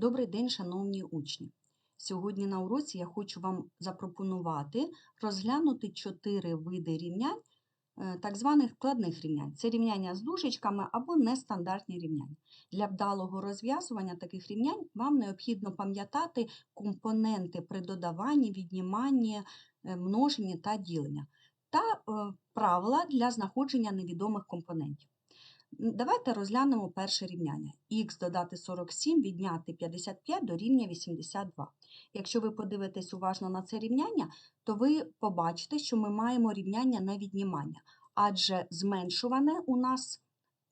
Добрий день, шановні учні! Сьогодні на уроці я хочу вам запропонувати розглянути чотири види рівнянь, е, так званих складних рівнянь. Це рівняння з дужечками або нестандартні рівняння. Для вдалого розв'язування таких рівнянь вам необхідно пам'ятати компоненти при додаванні, відніманні, е, множенні та діленні та е, правила для знаходження невідомих компонентів. Давайте розглянемо перше рівняння. Х додати 47, відняти 55 дорівнює 82. Якщо ви подивитесь уважно на це рівняння, то ви побачите, що ми маємо рівняння на віднімання, адже зменшуване у нас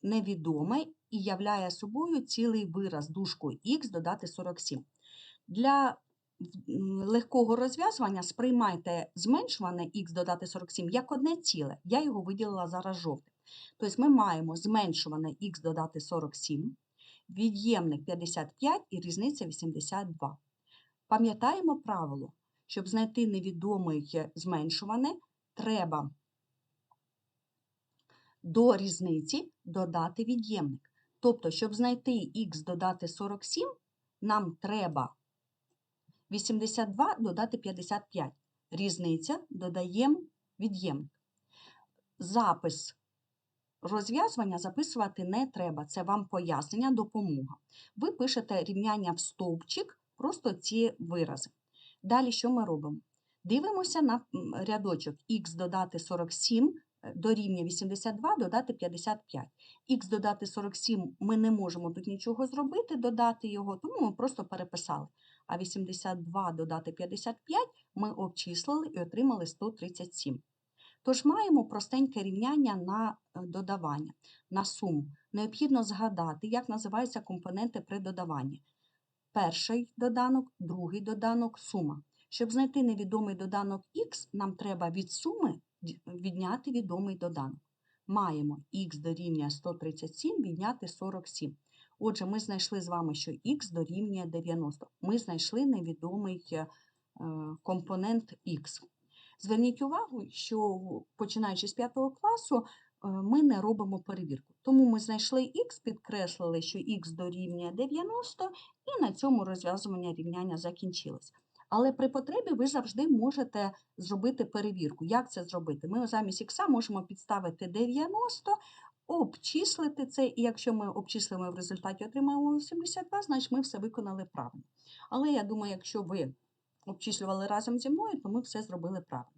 невідоме і являє собою цілий вираз дужкою х додати 47. Для легкого розв'язування сприймайте зменшуване х додати 47 як одне ціле. Я його виділила зараз жовтим. Тобто ми маємо зменшуване х додати 47, від'ємник 55 і різниця 82. Пам'ятаємо правило, щоб знайти невідомий зменшуване, треба до різниці додати від'ємник. Тобто, щоб знайти х додати 47, нам треба 82 додати 55. Різниця додаємо від'ємник. Запис розв'язування записувати не треба. Це вам пояснення, допомога. Ви пишете рівняння в стовпчик, просто ці вирази. Далі що ми робимо? Дивимося на рядочок х додати 47 е, дорівнює 82 додати 55. Х додати 47 ми не можемо тут нічого зробити, додати його, тому ми просто переписали. А 82 додати 55 ми обчислили і отримали 137. Тож маємо простеньке рівняння на е, додавання, на суму. Необхідно згадати, як називаються компоненти при додаванні. Перший доданок, другий доданок, сума. Щоб знайти невідомий доданок х, нам треба від суми відняти відомий доданок. Маємо х дорівнює 137 відняти 47. Отже, ми знайшли з вами, що х дорівнює 90. Ми знайшли невідомий е, компонент х. Зверніть увагу, що починаючи з 5 класу е, ми не робимо перевірку. Тому ми знайшли х, підкреслили, що х дорівнює 90, і на цьому розв'язування рівняння закінчилось. Але при потребі ви завжди можете зробити перевірку. Як це зробити? Ми замість х можемо підставити 90, обчислити це, і якщо ми обчислимо в результаті отримаємо 82, значить ми все виконали правильно. Але я думаю, якщо ви обчислювали разом зі мною, то ми все зробили правильно.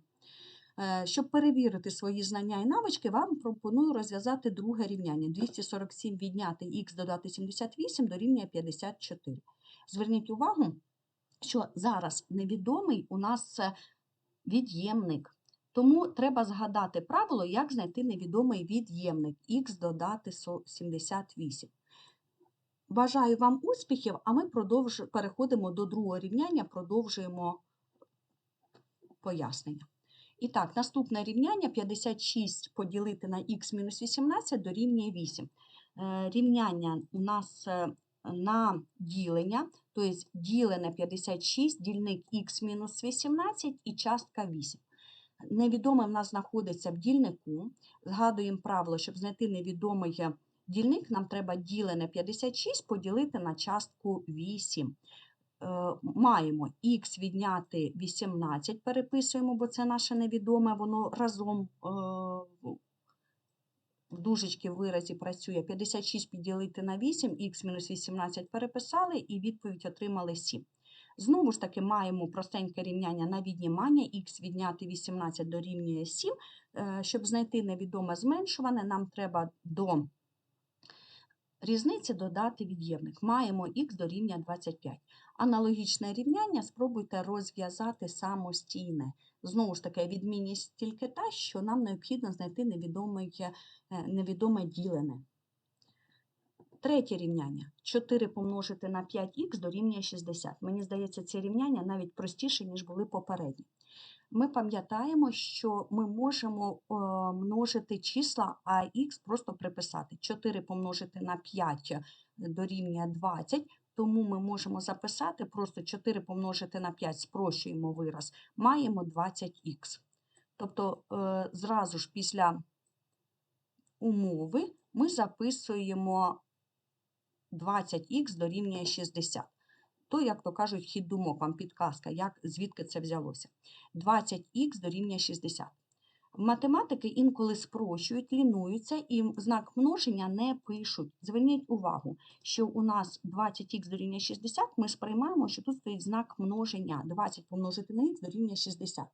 Е, Щоб перевірити свої знання і навички, вам пропоную розв'язати друге рівняння. 247 відняти х додати 78 дорівнює 54. Зверніть увагу, що зараз невідомий у нас від'ємник. Тому треба згадати правило, як знайти невідомий від'ємник х додати 78. Бажаю вам успіхів, а ми продовж... переходимо до другого рівняння, продовжуємо пояснення. І так, наступне рівняння 56 поділити на х мінус 18 дорівнює 8. Е, Рівняння у нас е, на ділення, тобто ділене 56, дільник х мінус 18 і частка 8. Невідоме в нас знаходиться в дільнику. Згадуємо правило, щоб знайти невідомий е, дільник, нам треба ділене 56 поділити на частку 8. Е, Маємо х відняти 18, переписуємо, бо це наше невідоме, воно разом е, в- дужечки в виразі працює. 56 поділити на 8, х мінус 18 переписали і відповідь отримали 7. Знову ж таки маємо простеньке рівняння на віднімання, х відняти 18 дорівнює 7. Е, Щоб знайти невідоме зменшуване, нам треба до різниці додати від'ємник. Маємо х рівня 25. Аналогічне рівняння спробуйте розв'язати самостійне. Знову ж таки, відмінність тільки та, що нам необхідно знайти невідоме, невідоме ділене. Третє рівняння. 4 помножити на 5х дорівнює 60. Мені здається, ці рівняння навіть простіші, ніж були попередні. Ми пам'ятаємо, що ми можемо е, множити числа, а х просто приписати. 4 помножити на 5 дорівнює 20, тому ми можемо записати просто 4 помножити на 5, спрощуємо вираз, маємо 20х. Тобто е, зразу ж після умови ми записуємо 20х дорівнює 60. То, як то кажуть, хід думок, вам підказка, як, звідки це взялося. 20х дорівнює 60. Математики інколи спрощують, лінуються і знак множення не пишуть. Зверніть увагу, що у нас 20х дорівнює 60, ми сприймаємо, що тут стоїть знак множення. 20 помножити на х дорівнює 60.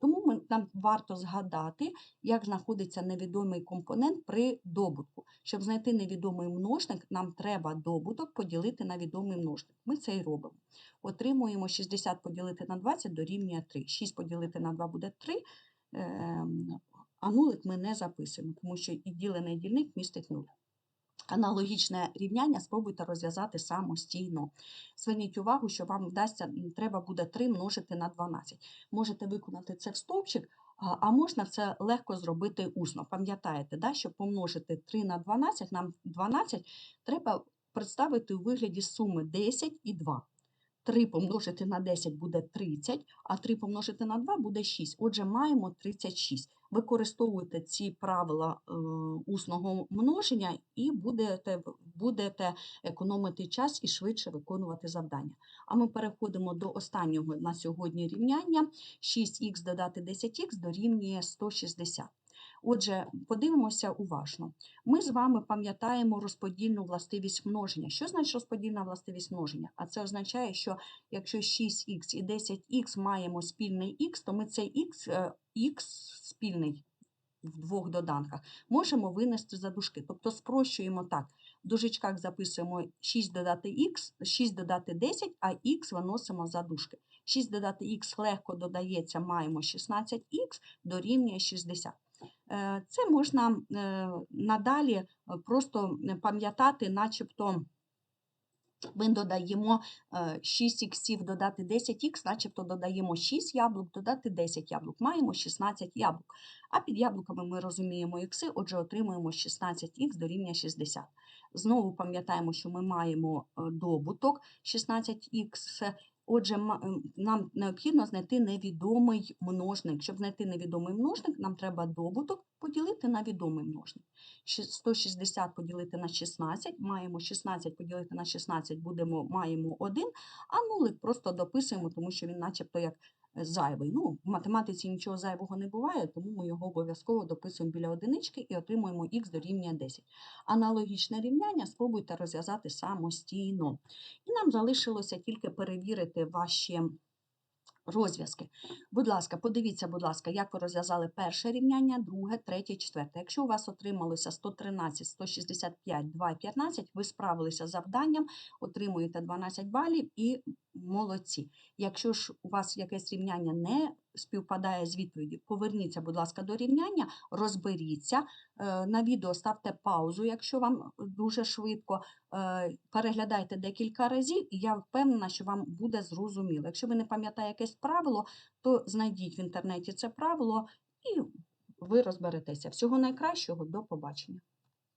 Тому ми, нам варто згадати, як знаходиться невідомий компонент при добутку. Щоб знайти невідомий множник, нам треба добуток поділити на відомий множник. Ми це і робимо. Отримуємо 60 поділити на 20 дорівнює 3. 6 поділити на 2 буде 3. Ем, А нулик ми не записуємо, тому що і ділений дільник містить 0. Аналогічне рівняння спробуйте розв'язати самостійно. Зверніть увагу, що вам вдасться, треба буде 3 множити на 12. Можете виконати це в стовпчик, а можна це легко зробити усно. Пам'ятаєте, да, щоб помножити 3 на 12, нам 12 треба представити у вигляді суми 10 і 2. 3 помножити на 10 буде 30, а 3 помножити на 2 буде 6. Отже, маємо 36. Використовуйте ці правила е, усного множення і будете, будете економити час і швидше виконувати завдання. А ми переходимо до останнього на сьогодні рівняння. 6х додати 10х дорівнює 160. Отже, подивимося уважно. Ми з вами пам'ятаємо розподільну властивість множення. Що значить розподільна властивість множення? А це означає, що якщо 6х і 10х маємо спільний х, то ми цей х, е, спільний в двох доданках можемо винести за дужки. Тобто спрощуємо так. В дужечках записуємо 6 додати х, 6 додати 10, а х виносимо за дужки. 6 додати х легко додається, маємо 16х дорівнює 60. Е, Це можна е, надалі просто пам'ятати, начебто ми додаємо 6 іксів додати 10х, начебто додаємо 6 яблук, додати 10 яблук. Маємо 16 яблук. А під яблуками ми розуміємо ікси, отже, отримуємо 16х рівня 60. Знову пам'ятаємо, що ми маємо е, добуток 16х. Отже, нам необхідно знайти невідомий множник. Щоб знайти невідомий множник, нам треба добуток поділити на відомий множник. Щ- 160 поділити на 16, маємо 16 поділити на 16, будемо, маємо 1, а нулик просто дописуємо, тому що він начебто як зайвий. Ну, в математиці нічого зайвого не буває, тому ми його обов'язково дописуємо біля одинички і отримуємо х дорівнює 10. Аналогічне рівняння спробуйте розв'язати самостійно. І нам залишилося тільки перевірити ваші розв'язки. Будь ласка, подивіться, будь ласка, як ви розв'язали перше рівняння, друге, третє, четверте. Якщо у вас отрималося 113, 165, 2 15, ви справилися з завданням, отримуєте 12 балів і молодці. Якщо ж у вас якесь рівняння не співпадає з відповіді, поверніться, будь ласка, до рівняння, розберіться. Е, На відео ставте паузу, якщо вам дуже швидко. Е, Переглядайте декілька разів, і я впевнена, що вам буде зрозуміло. Якщо ви не пам'ятаєте якесь правило, то знайдіть в інтернеті це правило і ви розберетеся. Всього найкращого, до побачення.